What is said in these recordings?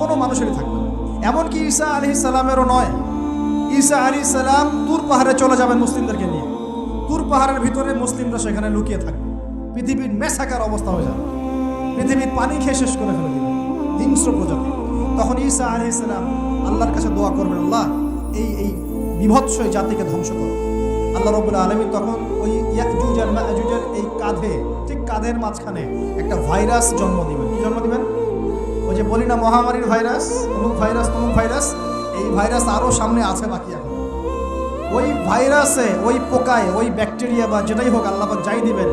কোনো মানুষেরই থাকবে এমনকি ঈসা আলি সালামেরও নয়। ঈসা আলি সালাম তুর পাহাড়ে চলে যাবেন মুসলিমদেরকে নিয়ে। তুর পাহাড়ের ভিতরে মুসলিমরা সেখানে লুকিয়ে থাকবে। পৃথিবীর মেসাকার অবস্থা হয়ে যাবে। পৃথিবীর পানি খেয়ে শেষ করে ফেলে দিবে। হিংস্র প্রজাতি। তখন ঈসা আলি সালাম আল্লাহর কাছে দোয়া করবেন, আল্লাহ, এই এই বিভৎস জাতিকে ধ্বংস করো। আল্লাহ রবুল্লা আলমী তখন ওই ইয়াজুজ এই কাঁধে, ঠিক কাঁধের মাঝখানে একটা ভাইরাস জন্ম দিবেন। কি জন্ম দিবেন? যে বলি না মহামারীর ভাইরাস, অমুক ভাইরাস, তমুক ভাইরাস, এই ভাইরাস আরও সামনে আছে বাকি এখন। ওই ভাইরাসে, ওই পোকায়, ওই ব্যাকটেরিয়া বা যেটাই হোক আল্লাহ যাই দিবেন,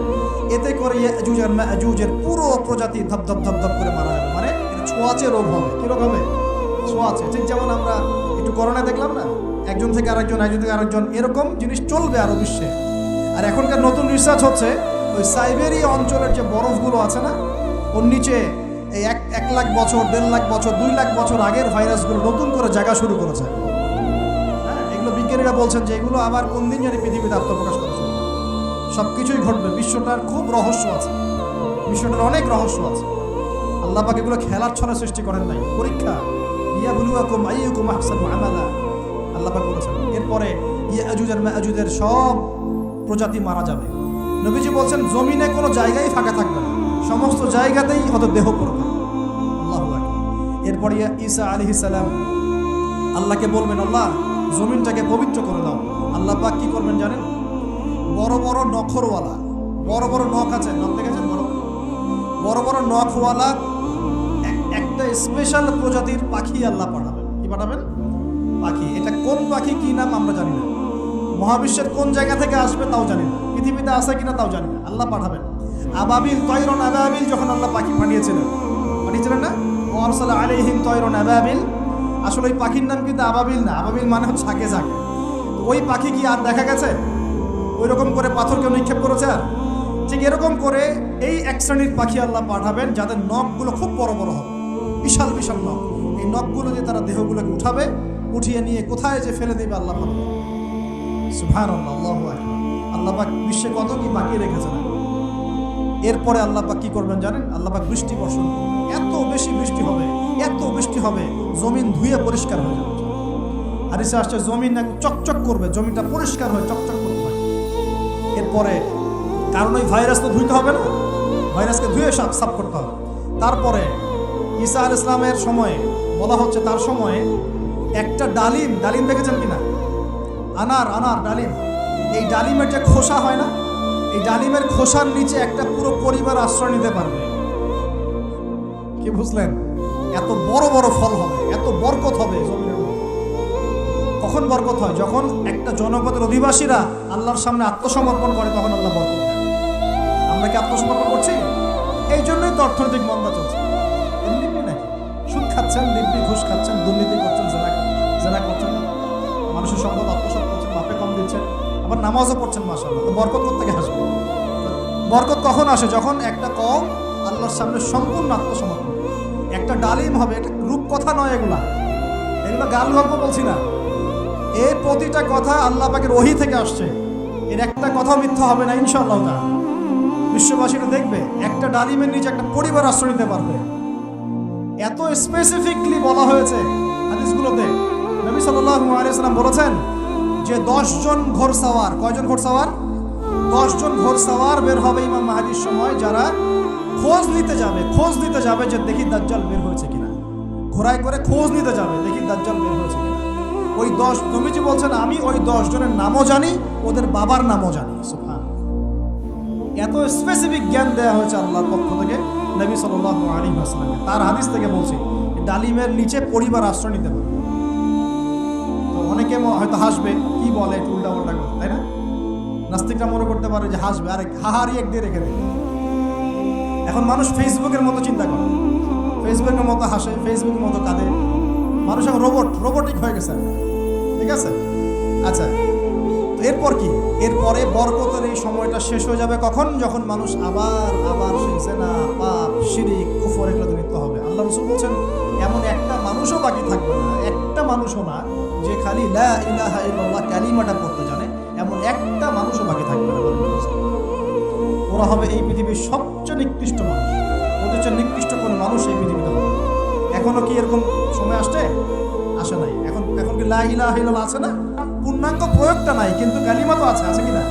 এতে করে ইয়াজুজ আর মাজুজের পুরো প্রজাতি ধপ ধপ ধপ ধপ করে মারা যাবে। মানে ছোঁয়াচে রোগ হবে। কি রোগ হবে? ছোঁয়াচে। ঠিক যেমন আমরা একটু করোনা দেখলাম না? একজন থেকে আরেকজন একজন থেকে আরেকজন, এরকম জিনিস চলবে আরও বিশ্বে। আর এখনকার নতুন রিসার্চ হচ্ছে, ওই সাইবেরিয়া অঞ্চলের যে বরফগুলো আছে না, ওর নিচে এই এক এক লাখ বছর, দেড় লাখ বছর, দুই লাখ বছর আগের ভাইরাসগুলো নতুন করে জায়গা শুরু করেছে। হ্যাঁ এগুলো বিজ্ঞানীরা বলছেন যে এগুলো আবার কোন দিন জানি পৃথিবীতে আত্মপ্রকাশ করেছে সব কিছুই ঘটবে, বিশ্বটার খুব রহস্য আছে। বিশ্বটার অনেক রহস্য আছে। আল্লাহ পাক এগুলো খেলার ছড়া সৃষ্টি করেন নাই। পরীক্ষা ইয়া বুলুয়াকুম আইয়ুকুম আহসানু আমালা। আল্লাহ পাক বলেছেন, এরপরে ইয়াজুজ আর মাজুজের সব প্রজাতি মারা যাবে। নবীজি বলছেন, জমিনে কোনো জায়গায় ফাঁকা থাকবে না। সমস্ত জায়গাতেই ওদের দেহ পড়বে আল্লাহু এরপরে ঈসা আলাইহিস সালাম আল্লাহকে বলবেন, আল্লাহ, জমিনটাকে পবিত্র করে দাও। আল্লাহ পাক কি করবেন জানেন? বড় বড় নখরওয়ালা, বড় বড় নখ আছে, নখ দেখেছেন? বড় বড়। বড় নখওয়ালা এক- একটা স্পেশাল প্রজাতির পাখি আল্লাহ পাঠাবেন। কি পাঠাবেন? পাখি। এটা কোন পাখি, কি নাম আমরা জানি না। মহাবিশ্বের কোন জায়গা থেকে আসবে তাও জানি না। পৃথিবীতে আছে কিনা তাও জানি না। আল্লাহ পাঠাবেন। আবাবিল তৈরন আবাবিল যখন আল্লাহ পাখি পাঠিয়েছিলেন পাঠিয়েছিলেন না? ও আরসালা আলাইহিম তৈরন আবাবিল। আসলে ওই পাখির নাম কিন্তু আবাবিল না, আবাবিল মানে হচ্ছে ঝাঁকে ঝাঁকে। ওই পাখি কি আর দেখা গেছে? ওই রকম করে পাথর কেউ নিক্ষেপ করেছে আর? ঠিক এরকম করে এই এক শ্রেণির পাখি আল্লাহ পাঠাবেন, যাদের নখগুলো খুব বড় বড় হবে। বিশাল বিশাল নখ। এই নখগুলো দিয়ে তারা দেহগুলোকে উঠাবে, উঠিয়ে নিয়ে কোথায় যে ফেলে দেবে আল্লাহ আল্লাহ আল্লাহ বিশ্বে কত কি বাকি রেখেছেন। এরপরে আল্লাপাক কি করবেন জানেন? আল্লাপাক বৃষ্টি বর্ষণ এত বেশি বৃষ্টি হবে, এত বৃষ্টি হবে, জমিন ধুয়ে পরিষ্কার হয়ে যাবে। হারিসে আসছে, জমিন চকচক করবে জমিটা পরিষ্কার হয়ে চকচক করতে হয় এরপরে কারণ ওই ভাইরাস তো ধুইতে হবে না ভাইরাসকে ধুয়ে সাফ সাফ করতে হবে। তারপরে ঈসা আল ইসলামের সময়ে, বলা হচ্ছে তার সময়ে একটা ডালিম ডালিম দেখেছেন কিনা? আনার আনার ডালিম। এই ডালিমের যে খোসা হয় না এই ডালিমের খোসার নিচে একটা পুরো পরিবার আশ্রয় নিতে পারবে। কি বুঝলেন? এত বড় বড় ফল হবে, এত বরকত হবে কখন বরকত হয়? যখন একটা জনপদের অধিবাসীরা আল্লাহর সামনে আত্মসমর্পণ করে, তখন আল্লাহ বরকত দেয় আমরা কি আত্মসমর্পণ করছি? এই জন্যই তো অর্থনৈতিক মন্দা চলছে। সুদ খাচ্ছেন, দিব্যি ঘুষ খাচ্ছেন, দুর্নীতি করছেন, জেনা জেনা করছেন। মানুষের সম্পদ আত্মসাৎ করছেন, মাপে কম দিচ্ছেন, আবার নামাজও পড়ছেন মাসাল্লাহ তো বরকত থেকে আসবে? বরকত কখন আসে? যখন একটা কম আল্লাহর সামনে সম্পূর্ণ আত্মসমর্পণ। একটা ডালিম হবে, এটা রূপকথা নয় এগুলা। এগুলো গাল গল্প বলছি না। এই প্রতিটা কথা আল্লাহ পাকের ওহি থেকে আসছে। এর একটা কথা মিথ্যা হবে না, ইনশাআল্লাহ তা বিশ্ববাসীরা দেখবে, একটা ডালিমের নিচে একটা পরিবার আশ্রয় নিতে পারবে। এত স্পেসিফিকলি বলা হয়েছে হাদিসগুলোতে। নবী আলাইহি সাল্লাম বলেছেন যে দশজন ঘোড়সাওয়ার, কয়জন ঘোড়সাওয়ার? দশজন ঘোড়সাওয়ার বের হবে ইমাম মাহাদির সময়, যারা খোঁজ নিতে যাবে, খোঁজ নিতে যাবে যে দেখি দাজ্জাল বের হয়েছে কিনা। ঘোড়ায় করে খোঁজ নিতে যাবে, দেখি দাজ্জাল বের হয়েছে কিনা। ওই দশ নবীজি বলছেন আমি ওই দশ জনের নামও জানি, ওদের বাবার নামও জানি এত স্পেসিফিক জ্ঞান দেওয়া হয়েছে আল্লাহর পক্ষ থেকে, নবী সাল্লাহ আলী আসলামকে তার হাদিস থেকে বলছি, ডালিমের নিচে পরিবার আশ্রয় নিতে পারে তো অনেকে হয়তো হাসবে, কি বলে, একটু উল্টা উল্টা তাই না? নাস্তিকরা মনে করতে পারে যে হাসবে, আরে হাহারি এক দিয়ে রেখে দেবে এখন মানুষ ফেসবুকের মতো চিন্তা করে। ফেসবুকের মতো হাসে ফেসবুকের মতো কাঁদে। মানুষ এখন রোবট রোবটিক হয়ে গেছে। ঠিক আছে? আচ্ছা এরপর কি? এরপরে বরকতের এই সময়টা শেষ হয়ে যাবে কখন? যখন মানুষ আবার আবার সেই জেনা পাপ, শিরিক, কুফর এগুলোতে লিপ্ত হবে। আল্লাহ রসুল বলছেন, এমন একটা মানুষও বাকি থাকবে না, একটা মানুষও না, যে খালি লা ইলাহা ইল্লাল্লাহ কালিমাটা পড়তে জানে। ওরা হবে এই পৃথিবীর সবচেয়ে নিকৃষ্ট মানুষ। চেয়ে নিকৃষ্ট কোনো মানুষ এই পৃথিবীতে হবে না। এখনও কি এরকম সময় আসছে? আসে নাই। এখন এখন কি লা ইলাহা ইল্লাল্লাহ আছে না? পূর্ণাঙ্গ প্রয়োগটা নাই, কিন্তু কালিমা তো আছে আছে কি না?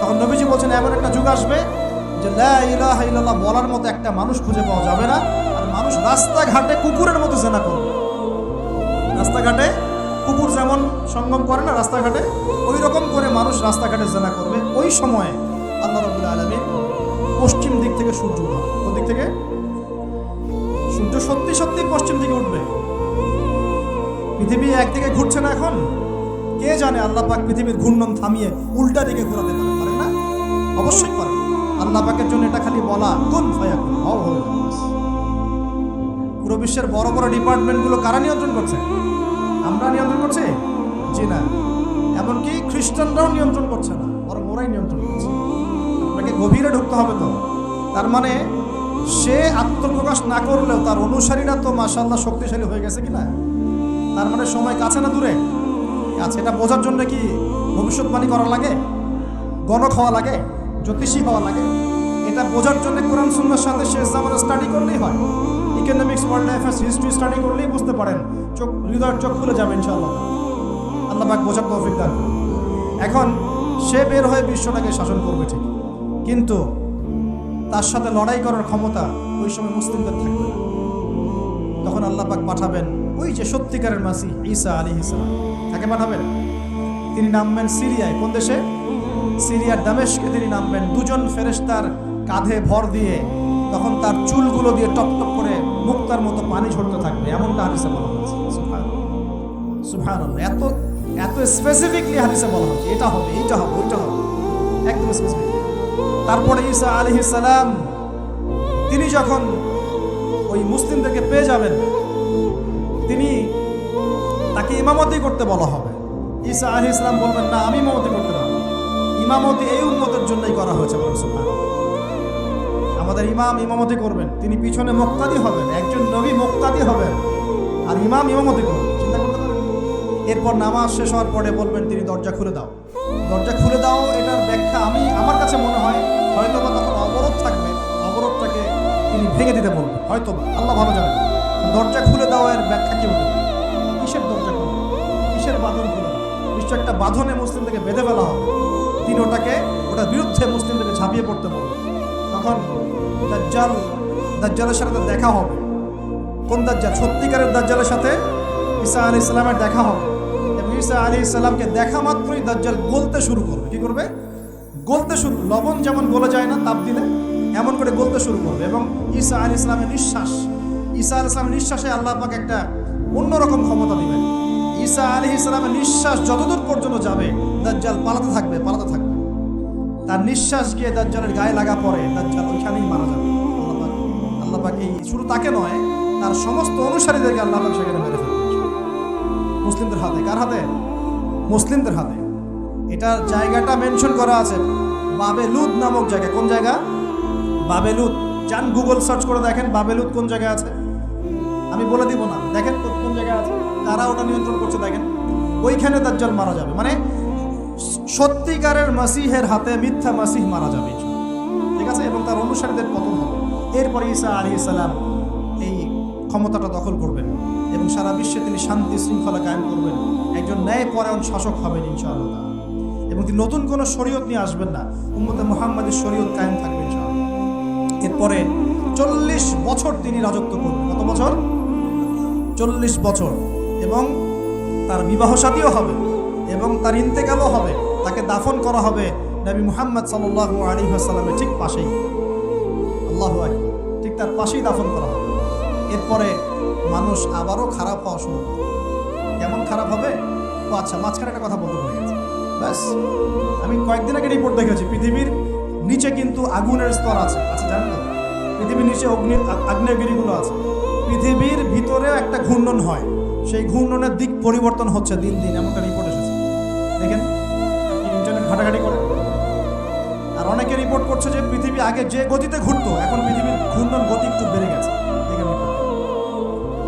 তখন নবীজি বলছেন, এমন একটা যুগ আসবে যে লা ইলাহা ইল্লাল্লাহ বলার মতো একটা মানুষ খুঁজে পাওয়া যাবে না, আর মানুষ রাস্তাঘাটে কুকুরের মতো জেনা করবে। রাস্তাঘাটে কুকুর যেমন সঙ্গম করে না, রাস্তাঘাটে ওই রকম করে মানুষ রাস্তাঘাটে জেনা করবে। ওই সময়ে আল্লাহ রবুল্লা আলমী পশ্চিম দিক থেকে সূর্য উঠবে কোন দিক থেকে? সূর্য সত্যি সত্যি পশ্চিম দিকে উঠবে। পৃথিবী একদিকে ঘুরছে না এখন। কে জানে আল্লাহ পাক পৃথিবীর ঘূর্ণন থামিয়ে উল্টা দিকে ঘোরাতে পারে পারে না? অবশ্যই পারে আল্লাহ পাকের জন্য এটা খালি বলা কোন ফয়া কোন পুরো বিশ্বের বড় বড় ডিপার্টমেন্টগুলো কারা নিয়ন্ত্রণ করছে? আমরা নিয়ন্ত্রণ করছি? জি না। এমনকি খ্রিস্টানরাও নিয়ন্ত্রণ করছে না। বরং ওরাই নিয়ন্ত্রণ করছে। আপনাকে গভীরে ঢুকতে হবে তো। তার মানে সে আত্মপ্রকাশ না করলেও তার অনুসারীরা তো মাসাল্লাহ শক্তিশালী হয়ে গেছে কিনা? তার মানে সময় কাছে না দূরে? কাছে এটা বোঝার জন্য কি ভবিষ্যৎবাণী করা লাগে? গণক হওয়া লাগে? জ্যোতিষী হওয়া লাগে? এটা বোঝার জন্য কোরআন সুন্নার সাথে শেষ জামানা স্টাডি করলেই হয়। Economics world affairs history study করলেই বুঝতে পারেন। চোখ, হৃদয়ের চোখ খুলে যাবে ইনশাআল্লাহ। আল্লাহ পাক বোঝার তৌফিক দান এখন সে বের হয়ে বিশ্বটাকে শাসন করবে ঠিক। কিন্তু তার সাথে লড়াই করার ক্ষমতা ওই সময় মুসলিমদের থাকবে না। তখন আল্লাহ পাক পাঠাবেন ওই যে সত্যিকারের মাসি ঈসা আলী ইসলাম তাকে পাঠাবেন? তিনি নামবেন সিরিয়ায়। কোন দেশে? সিরিয়ার দামেশকে তিনি নামবেন। দুজন ফেরেশতার কাঁধে ভর দিয়ে তখন তার চুলগুলো দিয়ে টপ টপ করে মুক্তার মতো পানি ঝরতে থাকবে। এমনটা হাদিসে বলা হয়েছে। সুবহান এত এত স্পেসিফিকলি হাদিসে বলা হয়েছে। এটা হবে এটা হবে, ওইটা হবে। একদম স্পেসিফিক তারপরে ঈসা আলাইহিস সালাম, তিনি যখন ওই মুসলিমদেরকে পেয়ে যাবেন, তিনি তাকে ইমামতি করতে বলা হবে। ঈসা আলী ইসলাম বলবেন, না, আমি ইমামতি করতে পারব ইমামতি এই উন্মতের জন্যই করা হয়েছে বলেন আমাদের ইমাম ইমামতি করবেন, তিনি পিছনে মোক্তাদি হবেন, একজন নবী মোক্তাদি হবেন, আর ইমাম ইমামতি করবেন। এরপর নামাজ শেষ হওয়ার পরে বলবেন, তিনি দরজা খুলে দাও। দরজা খুলে দাও, এটার ব্যাখ্যা আমি, আমার কাছে মনে হয় হয়তো বা তখন অবরোধ থাকবে। অবরোধটাকে তিনি ভেঙে দিতে বলবেন হয়তো বা আল্লাহ ভালো জানেন। দরজা খুলে দাও, এর ব্যাখ্যা কি হতে কিসের দরজা খুলে কিসের বাঁধন খুলে? নিশ্চয় একটা বাঁধনে মুসলিমদেরকে বেঁধে ফেলা হবে। তিনি ওটাকে, ওটার বিরুদ্ধে মুসলিমদেরকে ঝাঁপিয়ে পড়তে বলবেন। তখন দাজ্জাল, দাজ্জালের সাথে দেখা হবে। কোন দাজ্জাল? সত্যিকারের দাজ্জালের সাথে ঈসা আলী ইসলামের দেখা হবে। ঈসা আলী ইসলামকে দেখা মাত্রই দাজ্জাল গলতে শুরু করবে। কি করবে? গলতে শুরু লবণ যেমন গলে যায় না, তাপ দিলে এমন করে গলতে শুরু করবে এবং ঈসা আলী ইসলামের নিঃশ্বাস। ঈসা আলী ইসলামের নিঃশ্বাসে আল্লাহ পাক একটা অন্যরকম ক্ষমতা দিবেন। ঈসা আলী ইসলামের নিঃশ্বাস যতদূর পর্যন্ত যাবে, দাজ্জাল পালাতে থাকবে পালাতে থাকবে। তার নিঃশ্বাস গিয়ে দাজ্জালের গায়ে লাগা পরে দাজ্জাল ওইখানেই মারা যাবে। আল্লাহ পাক আল্লাহ পাক এই শুধু তাকে নয়, তার সমস্ত অনুসারীদেরকে আল্লাহ পাক সেখানে মেরে ফেলবে। মুসলিমদের হাতে, কার হাতে? মুসলিমদের হাতে। এটার জায়গাটা মেনশন করা আছে বাবেলুদ নামক জায়গা। কোন জায়গা? বাবেলুদ যান গুগল সার্চ করে দেখেন বাবেলুদ কোন জায়গায় আছে। আমি বলে দিব না, দেখেন কোন- জায়গায় আছে। তারা ওটা নিয়ন্ত্রণ করছে, দেখেন। ওইখানে দাজ্জাল মারা যাবে। মানে সত্যিকারের মাসিহের হাতে মিথ্যা মাসিহ মারা যাবে। ঠিক আছে? এবং তার অনুসারীদের পতন হবে। এরপরে ঈসা আলী ইসালাম এই ক্ষমতাটা দখল করবেন এবং সারা বিশ্বে তিনি শান্তি শৃঙ্খলা কায়েম করবেন। একজন ন্যায়পরায়ণ শাসক হবেন ইনশাআল্লাহ। এবং তিনি নতুন কোনো শরীয়ত নিয়ে আসবেন না। উম্মতে মোহাম্মদের শরীয়ত কায়েম থাকবে ইনশাআল্লাহ। এরপরে চল্লিশ বছর তিনি রাজত্ব করবেন। কত বছর? চল্লিশ বছর। এবং তার বিবাহ সাদীও হবে এবং তার ইন্তেকালও হবে। তাকে দাফন করা হবে নবী মুহাম্মদ সাল্লাহ আলী আসাল্লামের ঠিক পাশেই। আল্লাহ ঠিক তার পাশেই দাফন করা হবে। এরপরে মানুষ আবারও খারাপ হওয়া শুরু করবে কেমন খারাপ হবে? ও আচ্ছা মাঝখানে একটা কথা বলতে ভুলে গেছি। ব্যাস, আমি কয়েকদিন আগে রিপোর্ট দেখেছি, পৃথিবীর নিচে কিন্তু আগুনের স্তর আছে। আচ্ছা জানেন তো? পৃথিবীর নিচে অগ্নি, আগ্নেয়গিরিগুলো আছে। পৃথিবীর ভিতরেও একটা ঘূর্ণন হয়। সেই ঘূর্ণনের দিক পরিবর্তন হচ্ছে দিন দিন, এমনটা রিপোর্ট এসেছে। দেখেন ইন্টারনেট ঘাটাঘাটি করে। আর অনেকে রিপোর্ট করছে যে, পৃথিবী আগে যে গতিতে ঘুরতো, এখন পৃথিবীর ঘূর্ণন গতি একটু বেড়ে গেছে। দেখেন রিপোর্ট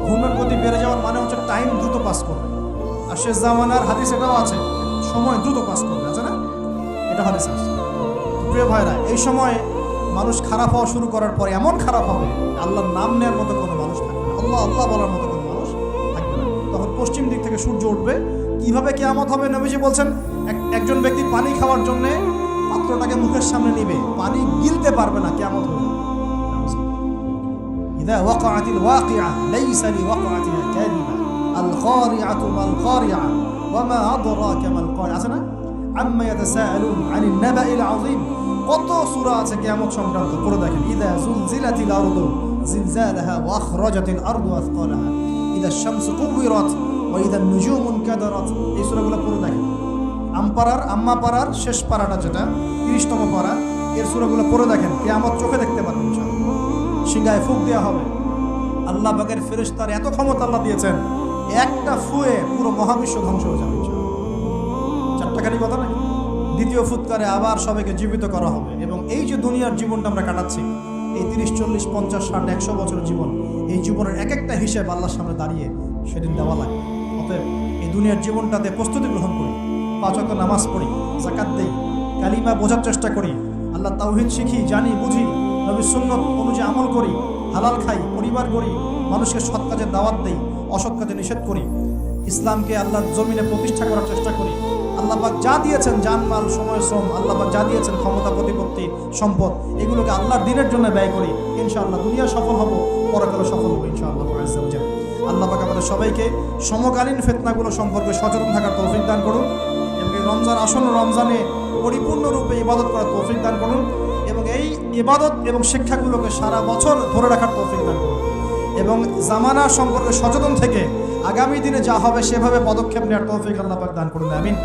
ঘূর্ণন গতি বেড়ে যাওয়ার মানে হচ্ছে টাইম দ্রুত পাস করবে আর শেষ জামানার হাদিস এটাও আছে, সময় দ্রুত পাস করবে, আছে না? এটা হাদিস আছে। প্রিয় ভাইরা, এই সময় মানুষ খারাপ হওয়া শুরু করার পরে এমন খারাপ হবে, আল্লাহর নাম নেওয়ার মতো কোনো মানুষ থাকবে না। আল্লাহ আল্লাহ বলার মতো কোনো মানুষ থাকবে না। তখন পশ্চিম দিক থেকে সূর্য উঠবে। কীভাবে কেয়ামত হবে নবীজি বলছেন, এক- একজন ব্যক্তি পানি খাওয়ার জন্যে পাত্রটাকে মুখের সামনে নিবে। পানি গিলতে পারবে না কেয়ামত হবে إذا وقعت الواقعة ليس لوقعتها كاذبة القارعة ما القارعة وما أدراك ما القارعة আছে না عما يتساءلون عن النبأ العظيم কত সূরা আছে কিয়ামত সংক্রান্ত পড়ে দেখেন إذا زلزلت الأرض زلزالها وأخرجت الأرض أثقالها إذا الشمس كورت وإذا النجوم انكدرت এই সূরাগুলো পড়ে দেখেন আমপাড়ার আম্মা পাড়ার শেষ পাড়াটা যেটা তিরিশতম পাড়া এর সূরাগুলো পড়ে দেখেন কিয়ামত চোখে দেখতে পারবেন ইনশাআল্লাহ সিংহায় ফুক দেওয়া হবে। আল্লাহ বাগের ফেরেশতার এত ক্ষমতা আল্লাহ দিয়েছেন, একটা ফুয়ে পুরো মহাবিশ্ব ধ্বংস হয়ে যাবে। চারটাখানি কথা নাকি? দ্বিতীয় ফুৎকারে আবার সবাইকে জীবিত করা হবে। এবং এই যে দুনিয়ার জীবনটা আমরা কাটাচ্ছি, এই তিরিশ, চল্লিশ, পঞ্চাশ, ষাট, একশো বছরের জীবন, এই জীবনের এক একটা হিসেব আল্লাহর সামনে দাঁড়িয়ে সেদিন দেওয়া লাগে অতএব এই দুনিয়ার জীবনটাতে প্রস্তুতি গ্রহণ করি, পাঁচ ওয়াক্ত নামাজ পড়ি জাকাত দেই, কালিমা বোঝার চেষ্টা করি, আল্লাহ তাওহিদ শিখি, জানি, বুঝি নবী সুন্নত অনুযায়ী আমল করি, হালাল খাই, পরিবার করি মানুষকে সৎ কাজে দাওয়াত দেই, অসৎ কাজে নিষেধ করি। ইসলামকে আল্লাহর জমিনে প্রতিষ্ঠা করার চেষ্টা করি। আল্লাহবাক যা দিয়েছেন জানমাল সময়, শ্রম আল্লাহবাক যা দিয়েছেন, ক্ষমতা, প্রতিপত্তি, সম্পদ, এগুলোকে আল্লাহর দিনের জন্য ব্যয় করি। ইনশাআল্লাহ দুনিয়া সফল হব পরকালে সফল হব, ইনশাআল্লাহ আল্লাহ পাক আমাদের সবাইকে সমকালীন ফেতনাগুলো সম্পর্কে সচেতন থাকার তৌফিক দান করুন এবং রমজান, আসন্ন রমজানে পরিপূর্ণরূপে ইবাদত করার তৌফিক দান করুন। এই ইবাদত এবং শিক্ষাগুলোকে সারা বছর ধরে রাখার তৌফিক দান এবং জামানা সম্পর্কে সচেতন থেকে আগামী দিনে যা হবে সেভাবে পদক্ষেপ নেওয়ার তৌফিক আল্লাহ দান করুন। আমিন।